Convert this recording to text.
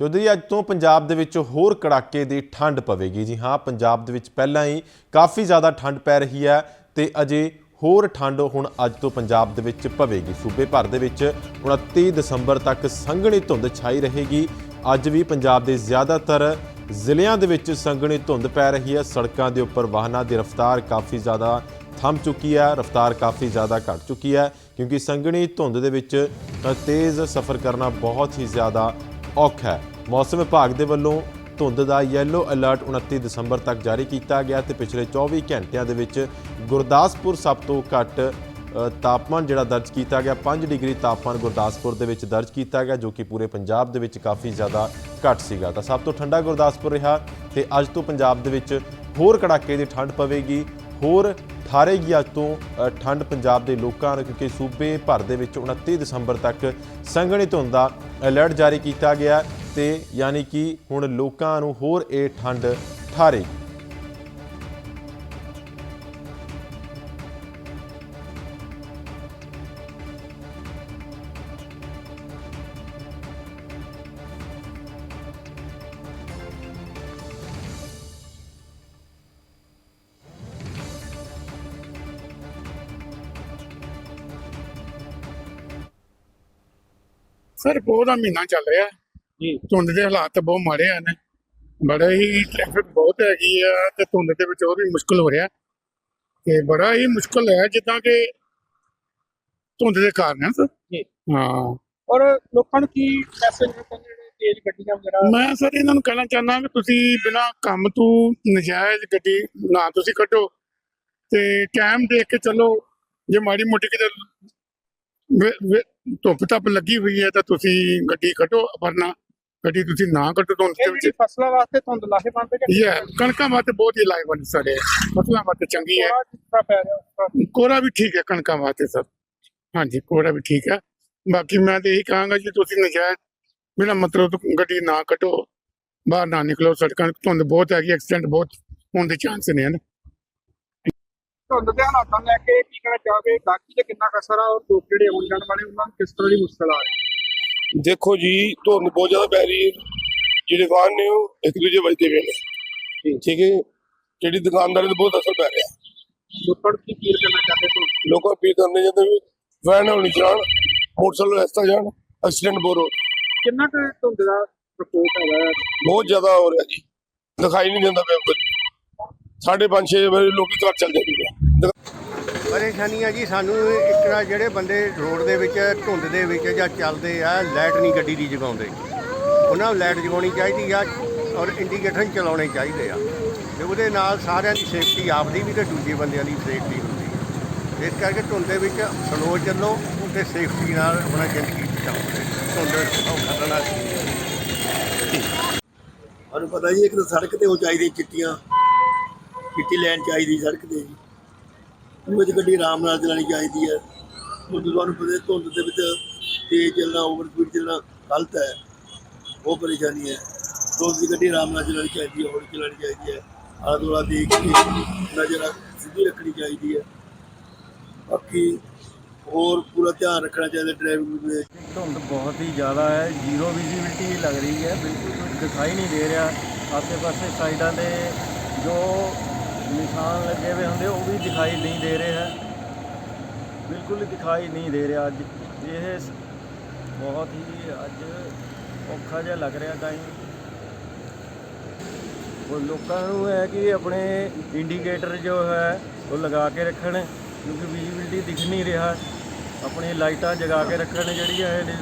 ਤੇ ਉਧਰ ਅੱਜ ਤੋਂ ਪੰਜਾਬ ਦੇ ਵਿੱਚ ਹੋਰ ਕੜਾਕੇ ਦੀ ਠੰਡ ਪਵੇਗੀ। ਜੀ ਹਾਂ, ਪੰਜਾਬ ਦੇ ਵਿੱਚ ਪਹਿਲਾਂ ਹੀ ਕਾਫੀ ਜ਼ਿਆਦਾ ਠੰਡ ਪੈ ਰਹੀ ਹੈ ਤੇ ਅਜੇ ਹੋਰ ਠੰਡ ਹੁਣ ਅੱਜ ਤੋਂ ਪੰਜਾਬ ਦੇ ਵਿੱਚ ਪਵੇਗੀ। ਸੂਬੇ ਭਰ ਦੇ ਵਿੱਚ 29 ਦਸੰਬਰ ਤੱਕ ਸੰਘਣੀ ਧੁੰਦ ਛਾਈ ਰਹੇਗੀ। ਅੱਜ ਵੀ ਪੰਜਾਬ ਦੇ ਜ਼ਿਆਦਾਤਰ ਜ਼ਿਲ੍ਹਿਆਂ ਦੇ ਵਿੱਚ ਸੰਘਣੀ ਧੁੰਦ ਪੈ ਰਹੀ ਹੈ। ਸੜਕਾਂ ਦੇ ਉੱਪਰ ਵਾਹਨਾਂ ਦੀ ਰਫ਼ਤਾਰ ਕਾਫੀ ਜ਼ਿਆਦਾ ਥੰਮ ਚੁੱਕੀ ਹੈ, ਰਫ਼ਤਾਰ ਕਾਫੀ ਜ਼ਿਆਦਾ ਘਟ ਚੁੱਕੀ ਹੈ, ਕਿਉਂਕਿ ਸੰਘਣੀ ਧੁੰਦ ਦੇ ਵਿੱਚ ਤੇਜ਼ ਸਫ਼ਰ ਕਰਨਾ ਬਹੁਤ ਹੀ ਜ਼ਿਆਦਾ ਔਖਾ ਹੈ। ਮੌਸਮ ਵਿਭਾਗ ਦੇ ਵੱਲੋਂ ਧੁੰਦ ਦਾ ਯੈਲੋ ਅਲਰਟ 29 ਦਸੰਬਰ ਤੱਕ ਜਾਰੀ ਕੀਤਾ ਗਿਆ ਤੇ ਪਿਛਲੇ 24 ਘੰਟਿਆਂ ਦੇ ਵਿੱਚ ਗੁਰਦਾਸਪੁਰ ਸਭ ਤੋਂ ਘੱਟ ਤਾਪਮਾਨ ਜਿਹੜਾ ਦਰਜ ਕੀਤਾ ਗਿਆ 5 ਡਿਗਰੀ ਤਾਪਮਾਨ ਗੁਰਦਾਸਪੁਰ ਦੇ ਵਿੱਚ ਦਰਜ ਕੀਤਾ ਗਿਆ, ਜੋ ਕਿ ਪੂਰੇ ਪੰਜਾਬ ਦੇ ਵਿੱਚ ਕਾਫੀ ਜ਼ਿਆਦਾ ਘੱਟ ਸੀਗਾ। ਤਾਂ ਸਭ ਤੋਂ ਠੰਡਾ ਗੁਰਦਾਸਪੁਰ ਰਿਹਾ ਤੇ ਅੱਜ ਤੋਂ ਪੰਜਾਬ ਦੇ ਵਿੱਚ ਹੋਰ ਕੜਾਕੇ ਦੀ ਠੰਡ ਪਵੇਗੀ, ਹੋਰ ਠਾਰੇਗੀ ਅੱਜ ਤੋਂ ਠੰਡ ਪੰਜਾਬ ਦੇ ਲੋਕਾਂ ਨੂੰ, ਕਿਉਂਕਿ ਸੂਬੇ ਭਰ ਦੇ ਵਿੱਚ 29 ਦਸੰਬਰ ਤੱਕ ਸੰਘਣੀ ਧੁੰਦ ਦਾ ਅਲਰਟ ਜਾਰੀ ਕੀਤਾ ਗਿਆ। ਤੇ ਯਾਨੀ ਕਿ ਹੁਣ ਲੋਕਾਂ ਨੂੰ ਹੋਰ ਇਹ ਠੰਡ ਠਾਰੇ। ਸਰ ਬਹੁਤ ਦਾ ਮਹੀਨਾ ਚੱਲ ਰਿਹਾ। ਧੁੰਦ ਦੇ ਹਾਲਾਤ ਬਹੁਤ ਮਾੜੇ ਹਨ। ਬੜਾ ਹੀ ਟ੍ਰੈਫਿਕ ਬਹੁਤ ਹੈਗੀ ਆ ਤੇ ਧੁੰਦ ਦੇ ਵਿੱਚ ਹੋਰ ਵੀ ਮੁਸ਼ਕਲ ਹੋ ਰਿਹਾ। ਤੇ ਬੜਾ ਹੀ ਮੁਸ਼ਕਲ ਹੈ ਜਿੱਦਾਂ ਕਿ ਧੁੰਦ ਦੇ ਕਾਰਨ ਹੈ ਸਰ। ਜੀ। ਹਾਂ। ਔਰ ਲੋਕਾਂ ਨੂੰ ਕੀ ਮੈਸੇਜ ਜਿਹੜੇ ਤੇਜ਼ ਗੱਡੀਆਂ ਵਗੈਰਾ? ਮੈਂ ਸਰ ਇਹਨਾਂ ਨੂੰ ਕਹਿਣਾ ਚਾਹੁੰਦਾ ਕਿ ਤੁਸੀਂ ਬਿਨਾ ਕੰਮ ਤੋਂ ਨਜਾਇਜ਼ ਗੱਡੀ ਨਾ ਤੁਸੀਂ ਕੱਢੋ। ਤੇ ਟਾਈਮ ਦੇਖ ਕੇ ਚੱਲੋ। ਜੇ ਮਾੜੀ ਮੋਟੀ ਕਿਤੇ ਧੁੱਪ ਧੱਪ ਲੱਗੀ ਹੋਈ ਹੈ ਤਾਂ ਤੁਸੀਂ ਗੱਡੀ ਕੱਢੋ ਵਰਨਾ ਗੱਡੀ ਤੁਸੀਂ ਨਾ ਕੱਢੋ ਦੇ ਇਹ ਵਿੱਚ। ਜਿਹੜੀ ਫਸਲਾਂ ਵਾਸਤੇ ਧੁੰਦ ਲਾਹੇ ਬੰਦ ਹੈ ਇਹ ਹੈ, ਕਣਕਾਂ ਵਾਸਤੇ ਬਹੁਤ ਹੀ ਲਾਹੇਵੰਦ ਸਾਡੇ। ਫਸਲਾਂ ਵਾਸਤੇ ਚੰਗੀ ਹੈ। ਥੋੜਾ ਜਿਹਾ ਪੈ ਰਿਹਾ ਉਸ ਤਰ੍ਹਾਂ। ਕੋਰਾ ਵੀ ਠੀਕ ਹੈ ਕਣਕਾਂ ਵਾਸਤੇ ਸਰ ਹਾਂਜੀ ਕੋਰਾ ਵੀ ਠੀਕ ਹੈ। ਬਾਕੀ ਮੈਂ ਤੇ ਇਹੀ ਕਹਾਂਗਾ ਜੀ ਤੁਸੀਂ ਨਜਾਇਜ਼ ਬਿਨਾਂ ਮਤਲਬ ਤੋਂ ਗੱਡੀ ਨਾ ਕੱਢੋ ਬਾਹਰ ਨਾ ਨਿਕਲੋ ਸੜਕਾਂ ਤੇ ਧੁੰਦ ਬਹੁਤ ਹੈਗੀ ਐਕਸੀਡੈਂਟ ਬਹੁਤ ਹੋਣ ਦੇ ਚਾਂਸ ਨੇ ਹਨ। ਧੁੰਦ ਦੇ ਹਾਲਾਤਾਂ ਲੈ ਕੇ ਕੀ ਕਹਿਣਾ ਚਾਹੋਗੇ ਬਾਕੀ ਤੇ ਕਿੰਨਾ ਕੁ ਅਸਰ ਆ ਔਰ ਲੋਕ ਜਿਹੜੇ ਆਉਣ ਜਾਣ ਵਾਲੇ ਉਹਨਾਂ ਨੂੰ ਕਿਸ ਤਰ੍ਹਾਂ ਦੀ ਮੁਸ਼ਕਲ ਆ ਰਹੀ ਹੈ? ਦੇਖੋ ਜੀ ਧੁੰਦ ਬਹੁਤ ਜ਼ਿਆਦਾ ਪੈ ਰਹੀ ਹੈ। ਜਿਹੜੇ ਵਾਹਨ ਨੇ ਉਹ ਇੱਕ ਦੂਜੇ ਵੱਜਦੇ ਪਏ ਨੇ। ਠੀਕ ਹੈ ਜਿਹੜੀ ਦੁਕਾਨਦਾਰਾਂ ਤੇ ਬਹੁਤ ਅਸਰ ਪੈ ਰਿਹਾ। ਲੋਕਾਂ ਨੂੰ ਕੀ ਅਪੀਲ ਕਰਨਾ ਚਾਹਦੇ ਹੋ? ਲੋਕਾਂ ਪੀ ਕਰਨੇ ਜਾਂਦੇ ਵੀ ਵੈਨ ਹੋਣੀ ਚਲਾਉਣ ਮੋਟਰਸਾਈਕਲ ਇਸ ਤਰ੍ਹਾਂ ਜਾਣ ਐਕਸੀਡੈਂਟ ਹੋ ਕਿੰਨਾ ਕੁ ਧੁੰਦ ਦਾ ਪ੍ਰਕੋਪ ਹੈਗਾ? ਬਹੁਤ ਜ਼ਿਆਦਾ ਹੋ ਰਿਹਾ ਜੀ। ਦਿਖਾਈ ਨਹੀਂ ਦਿੰਦਾ ਪਿਆ ਕੁਝ ਸਾਢੇ ਪੰਜ ਛੇ ਵਜੇ ਲੋਕੀ ਘਰ ਚੱਲ ਜਾਂਦੇ ਨੇ। ਪਰੇਸ਼ਾਨੀ ਆ ਜੀ, ਸਾਨੂੰ ਇੱਕ ਤਾਂ ਜਿਹੜੇ ਬੰਦੇ ਰੋਡ ਦੇ ਵਿੱਚ, ਧੁੰਦ ਦੇ ਵਿੱਚ ਜਾਂ ਚੱਲਦੇ ਆ, ਲਾਈਟ ਨਹੀਂ ਗੱਡੀ ਦੀ ਜਗਾਉਂਦੇ। ਉਹਨਾਂ ਨੂੰ ਲਾਈਟ ਜਗਾਉਣੀ ਚਾਹੀਦੀ ਆ ਔਰ ਇੰਡੀਕੇਟਰ ਚਲਾਉਣੇ ਚਾਹੀਦੇ ਆ। ਤੇ ਉਹਦੇ ਨਾਲ ਸਾਰਿਆਂ ਦੀ ਸੇਫਟੀ ਆਪਦੀ ਵੀ ਤੇ ਦੂਜੇ ਬੰਦਿਆਂ ਦੀ ਸੇਫਟੀ ਹੁੰਦੀ ਹੈ ਇਸ ਕਰਕੇ ਧੁੰਦ ਦੇ ਵਿੱਚ ਸਲੋ ਚੱਲੋ ਤੇ ਸੇਫਟੀ ਨਾਲ ਆਪਣਾ ਜ਼ਿੰਦਗੀ ਬਚਾਓ। ਧੁੰਦ ਉਹ ਖਤਰਨਾਕ ਚੀਜ਼ ਪਤਾ ਜੀ, ਇੱਕ ਤਾਂ ਸੜਕ ਤੇ ਉਹ ਚਾਹੀਦੀ ਚਿੱਟੀਆਂ। ਚਿੱਟੀ ਲੈਣ ਚਾਹੀਦੀ ਸੜਕ ਤੇ ਜੀ। ਉਹ ਗੱਡੀ ਆਰਾਮ ਨਾਲ ਚਲਾਉਣੀ ਚਾਹੀਦੀ ਹੈ। ਹੁਣ ਜਦੋਂ ਤੁਹਾਨੂੰ ਪਤਾ ਧੁੰਦ ਦੇ ਵਿੱਚ ਤੇਜ਼ ਚੱਲਣਾ ਓਵਰ ਸਪੀਡ ਚੱਲਣਾ ਗਲਤ ਹੈ। ਉਹ ਪਰੇਸ਼ਾਨੀ ਹੈ। ਰੋਜ਼ ਦੀ ਗੱਡੀ ਆਰਾਮ ਨਾਲ ਚਲਾਉਣੀ ਚਾਹੀਦੀ ਹੈ ਹੌਲੀ ਚਲਾਉਣੀ ਚਾਹੀਦੀ ਹੈ। ਆਲਾ ਦੁਆਲਾ ਦੇਖ ਕੇ ਨਜ਼ਰ ਸਿੱਧੀ ਰੱਖਣੀ ਚਾਹੀਦੀ ਹੈ। ਬਾਕੀ ਹੋਰ ਪੂਰਾ ਧਿਆਨ ਰੱਖਣਾ ਚਾਹੀਦਾ ਡਰਾਈਵਿੰਗ ਵਿੱਚ। ਧੁੰਦ ਬਹੁਤ ਹੀ ਜ਼ਿਆਦਾ ਹੈ। ਜ਼ੀਰੋ ਵਿਜ਼ਿਬਿਲਟੀ ਲੱਗ ਰਹੀ ਹੈ। ਬਿਲਕੁਲ ਦਿਖਾਈ ਨਹੀਂ ਦੇ ਰਿਹਾ। ਆਸੇ-ਪਾਸੇ ਸਾਈਡਾਂ ਤੇ ਜੋ ਨਿਸ਼ਾਨ ਲੱਗੇ ਹੋਏ ਹੁੰਦੇ, ਉਹ ਵੀ ਦਿਖਾਈ ਨਹੀਂ ਦੇ ਰਹੇ ਹੈ। ਬਿਲਕੁਲ ਦਿਖਾਈ ਨਹੀਂ ਦੇ ਰਿਹਾ ਅੱਜ। ਇਹ ਬਹੁਤ ਹੀ ਅੱਜ ਔਖਾ ਜਿਹਾ ਲੱਗ ਰਿਹਾ ਟਾਈਮ ਉਹ ਲੋਕਾਂ ਨੂੰ ਹੈ ਕਿ ਆਪਣੇ ਇੰਡੀਕੇਟਰ ਜੋ ਹੈ, ਉਹ ਲਗਾ ਕੇ ਰੱਖਣ, ਕਿਉਂਕਿ ਵਿਜ਼ਿਬਿਲਟੀ ਦਿਖ ਨਹੀਂ ਰਿਹਾ। ਆਪਣੀ ਲਾਈਟਾਂ ਜਗਾ ਕੇ ਰੱਖਣ ਜਿਹੜੀਆਂ ਇਹ ਨੇ।